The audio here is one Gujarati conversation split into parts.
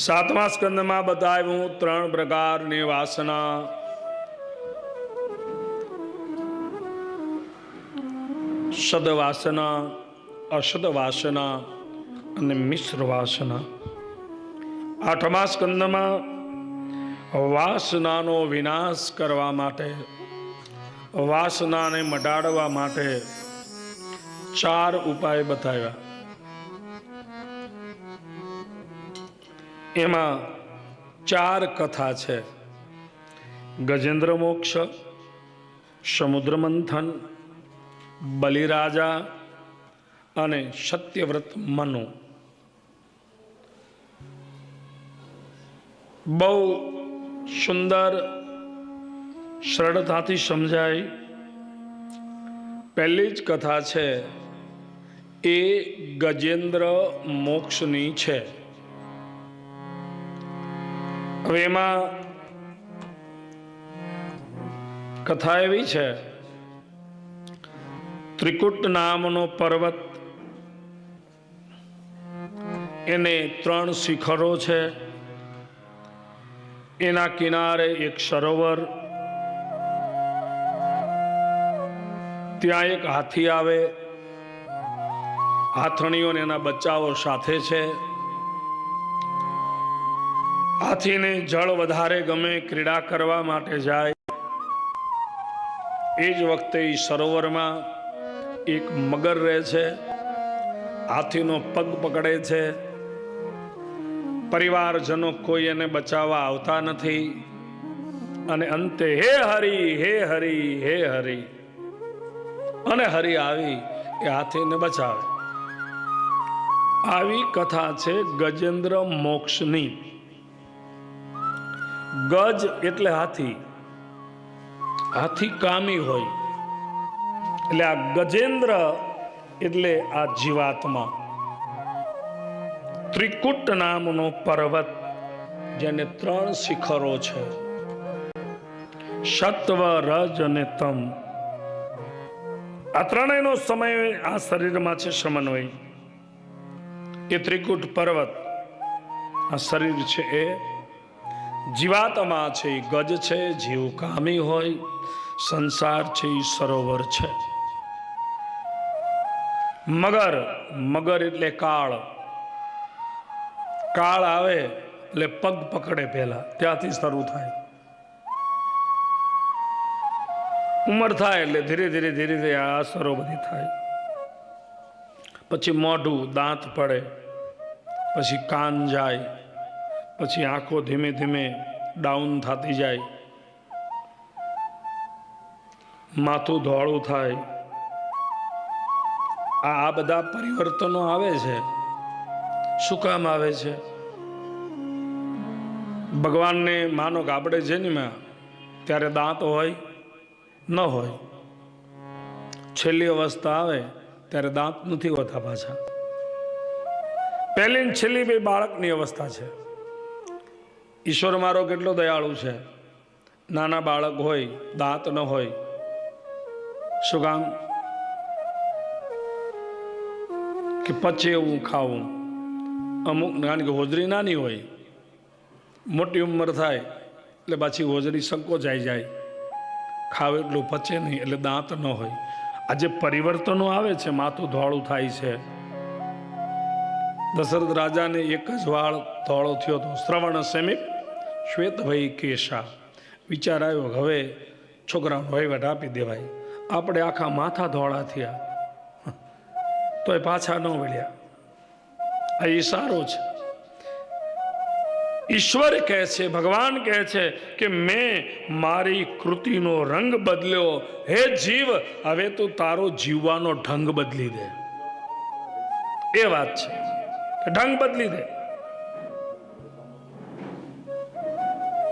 સાતમા સ્કંદમાં બતાવ્યું ત્રણ પ્રકારની વાસના. સદ વાસના અસદ વાસના અને મિશ્ર વાસના આઠમા સ્કંદમાં વાસનાનો વિનાશ કરવા માટે, વાસનાને મટાડવા માટે ચાર ઉપાય બતાવ્યા. એમાં ચાર કથા છે. ગજેન્દ્ર મોક્ષ સમુદ્ર મંથન બલિરાજા અને સત્યવ્રત મનુ. બહુ સુંદર, સરળતાથી સમજાય. પહેલી જ કથા છે, એ ગજેન્દ્ર મોક્ષની છે. હવે એમાં કથા એવી છે. ત્રિકુટ નામનો પર્વત એને ત્રણ શિખરો છે. એના કિનારે એક સરોવર. ત્યાં એક હાથી આવે. હાથણીઓ ને એના બચ્ચાઓ સાથે છે. હાથીને જળ વધારે ગમે ક્રીડા કરવા માટે જાય. એ જ વખતે સરોવરમાં એક મગર રહે છે. હાથીનો પગ પકડે છે. પરિવારજનો કોઈ એને બચાવવા આવતા નથી. અને અંતે હે હરી હે હરી હે હરી. અને હરી આવી એ હાથીને બચાવે. આવી કથા છે ગજેન્દ્ર મોક્ષની. ગજ એટલે હાથી. હાથી કામી હોય. એટલે આ ગજેન્દ્ર એટલે આ જીવાત્મા. ત્રિકુટ નામનો પર્વત જેને ત્રણ શિખરો છે. સત્વ, રજ અને તમ. આ ત્રણેયનો સમય આ શરીરમાં છે સમન્વય. એ ત્રિકુટ પર્વત. આ શરીર છે એ જીવાત્મા છે ગજ છે, જીવ કામી હોય, સંસાર છે સરોવર છે. મગર મગર એટલે કાળ. કાળ આવે એટલે પગ પકડે પહેલા, ત્યાંથી શરૂ થાય. ઉંમર થાય એટલે ધીરે ધીરે ધીરે ધીરે આ અસરો બધી થાય. પછી મોઢું, દાંત પડે, પછી કાન જાય. પછી આંખો ધીમે ધીમે ડાઉન થતી જાય. માથું ધોળું થાય. આ આ બધા પરિવર્તનો આવે છે. શું કામ આવે છે? ભગવાનને માનો કે આપણે જન્મ્યા ત્યારે દાંત હોય, ન હોય. છેલ્લી અવસ્થા આવે ત્યારે દાંત નથી હોતા પાછા. પહેલી ને છેલ્લી બે બાળકની અવસ્થા છે. ઈશ્વર મારો કેટલો દયાળુ છે. નાના બાળક હોય, દાંત ન હોય. શું કામ? કે પચે એવું ખાવું અમુક, કારણ કે હોજરી નાની હોય. મોટી ઉંમર થાય, એટલે પાછી હોજરી સંકોચાઈ જાય. ખાવ એટલું પચે નહીં, એટલે દાંત ન હોય. આજે પરિવર્તનો આવે છે, માથું ધોળું થાય છે. દશરથ રાજાને એક જ વાળ ધોળો થયો હતો. શ્રવણ સેમિક શ્વેતભાઈ કેશા. વિચાર આવ્યો હવે છોકરાનો વહીવટ આપી દેવાય. આપણે આખા માથા ધોળા થયા. તોય પાછા ન વળ્યા. આ ઈશારો છે. ઈશ્વર કહે છે, ભગવાન કહે છે કે મેં મારી કૃતિનો રંગ બદલ્યો. હે જીવ, હવે તું તારો જીવવાનો ઢંગ બદલી દે. એ વાત છે. કે ઢંગ બદલી દે.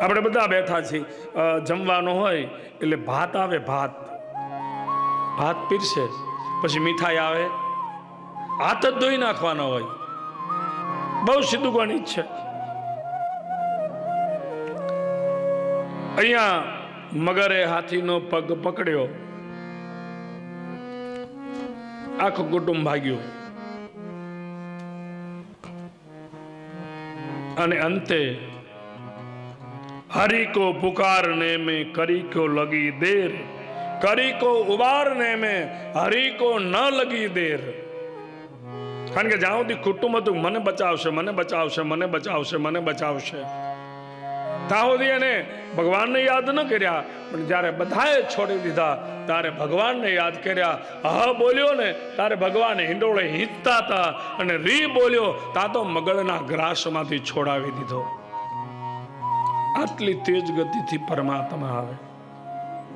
આપણે બધા બેઠા છીએ. જમવાનો હોય એટલે ભાત આવે ભાત. ભાત પીરશે પછી મીઠાઈ આવે. હાથ જ ધોઈ નાખવાનો હોય. બહુ સીધું ગણિત છે અહીંયા મગરે હાથીનો પગ પકડ્યો. આખું કુટુંબ ભાગ્યું. અને અંતે હરી કો પુકારને મે કરી કો લગી દેર કરી કો ઉબારને મે હરી કો ન લગી દેર. કારણ કે જ્યાં સુધી કુટુંબ હતું, મને બચાવશે મને બચાવશે મને બચાવશે મને બચાવશે. સુધી એને ભગવાનને યાદ ન કર્યા, પણ જ્યારે બધાએ છોડી દીધા, ત્યારે ભગવાનને યાદ કર્યા. હ બોલ્યો ને, ત્યારે ભગવાન હિંડોળે હિંચતા હતા અને રી બોલ્યો, તા તો મગળના ગ્રાસમાંથી છોડાવી દીધો. આટલી તેજ ગતિથી પરમાત્મા આવે.